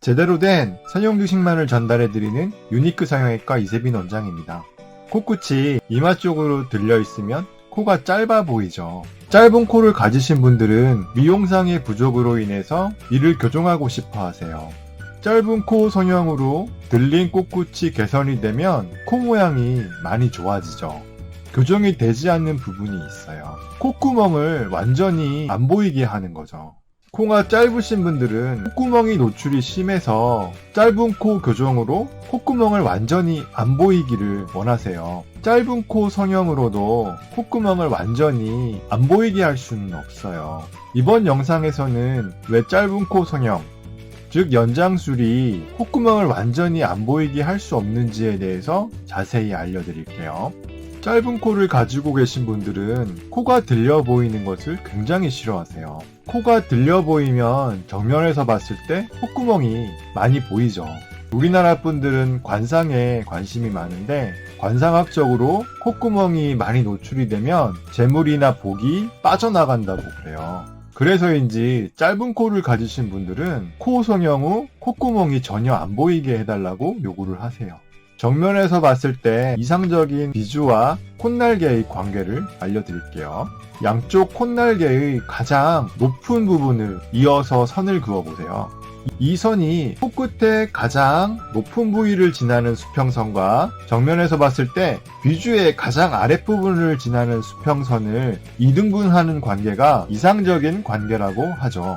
제대로 된 성형 휴식만을 전달해드리는 유니크 성형외과 이세빈 원장입니다. 코끝이 이마 쪽으로 들려 있으면 코가 짧아 보이죠. 짧은 코를 가지신 분들은 미용상의 부족으로 인해서 이를 교정하고 싶어 하세요. 짧은 코 성형으로 들린 코끝이 개선이 되면 코 모양이 많이 좋아지죠. 교정이 되지 않는 부분이 있어요. 콧구멍을 완전히 안 보이게 하는 거죠. 코가 짧으신 분들은 콧구멍이 노출이 심해서 짧은 코 교정으로 콧구멍을 완전히 안 보이기를 원하세요. 짧은 코 성형으로도 콧구멍을 완전히 안 보이게 할 수는 없어요. 이번 영상에서는 왜 짧은 코 성형, 즉 연장술이 콧구멍을 완전히 안 보이게 할 수 없는지에 대해서 자세히 알려드릴게요. 짧은 코를 가지고 계신 분들은 코가 들려 보이는 것을 굉장히 싫어하세요. 코가 들려 보이면 정면에서 봤을 때 콧구멍이 많이 보이죠. 우리나라 분들은 관상에 관심이 많은데 관상학적으로 콧구멍이 많이 노출이 되면 재물이나 복이 빠져나간다고 그래요. 그래서인지 짧은 코를 가지신 분들은 코 성형 후 콧구멍이 전혀 안 보이게 해달라고 요구를 하세요. 정면에서 봤을 때 이상적인 비주와 콧날개의 관계를 알려드릴게요. 양쪽 콧날개의 가장 높은 부분을 이어서 선을 그어보세요. 이 선이 코끝의 가장 높은 부위를 지나는 수평선과 정면에서 봤을 때 비주의 가장 아랫부분을 지나는 수평선을 이등분하는 관계가 이상적인 관계라고 하죠.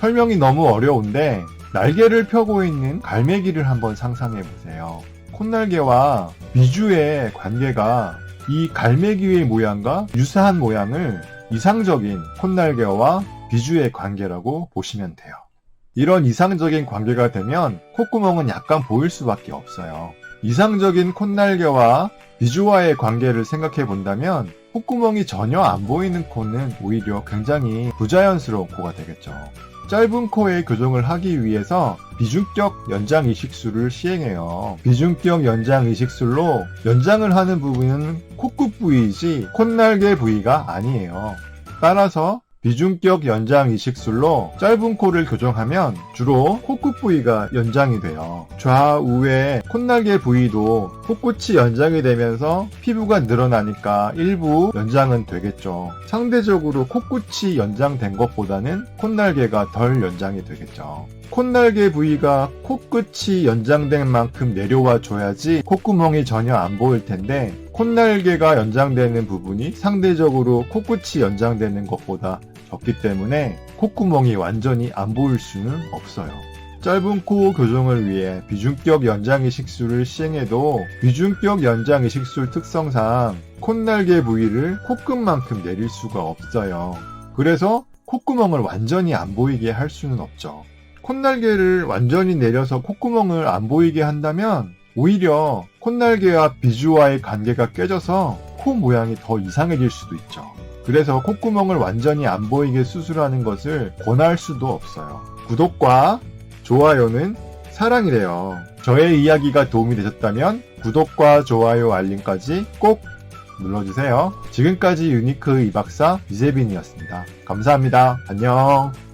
설명이 너무 어려운데 날개를 펴고 있는 갈매기를 한번 상상해 보세요. 콧날개와 비주의 관계가 이 갈매기의 모양과 유사한 모양을 이상적인 콧날개와 비주의 관계라고 보시면 돼요. 이런 이상적인 관계가 되면 콧구멍은 약간 보일 수밖에 없어요. 이상적인 콧날개와 비주와의 관계를 생각해 본다면 콧구멍이 전혀 안 보이는 코는 오히려 굉장히 부자연스러운 코가 되겠죠. 짧은 코의 교정을 하기 위해서 비중격 연장 이식술을 시행해요. 비중격 연장 이식술로 연장을 하는 부분은 코끝 부위이지 콧날개 부위가 아니에요. 따라서 비중격 연장 이식술로 짧은 코를 교정하면 주로 코끝 부위가 연장이 돼요. 좌우의 콧날개 부위도 코끝이 연장이 되면서 피부가 늘어나니까 일부 연장은 되겠죠. 상대적으로 코끝이 연장된 것보다는 콧날개가 덜 연장이 되겠죠. 콧날개 부위가 코끝이 연장된 만큼 내려와 줘야지 콧구멍이 전혀 안 보일 텐데 콧날개가 연장되는 부분이 상대적으로 코끝이 연장되는 것보다 적기 때문에 콧구멍이 완전히 안 보일 수는 없어요. 짧은 코 교정을 위해 비중격 연장 이식술을 시행해도 비중격 연장 이식술 특성상 콧날개 부위를 코끝만큼 내릴 수가 없어요. 그래서 콧구멍을 완전히 안 보이게 할 수는 없죠. 콧날개를 완전히 내려서 콧구멍을 안 보이게 한다면 오히려 콧날개와 비주와의 관계가 깨져서 코 모양이 더 이상해질 수도 있죠. 그래서 콧구멍을 완전히 안 보이게 수술하는 것을 권할 수도 없어요. 구독과 좋아요는 사랑이래요. 저의 이야기가 도움이 되셨다면 구독과 좋아요 알림까지 꼭 눌러주세요. 지금까지 유니크 이박사 이세빈이었습니다. 감사합니다. 안녕.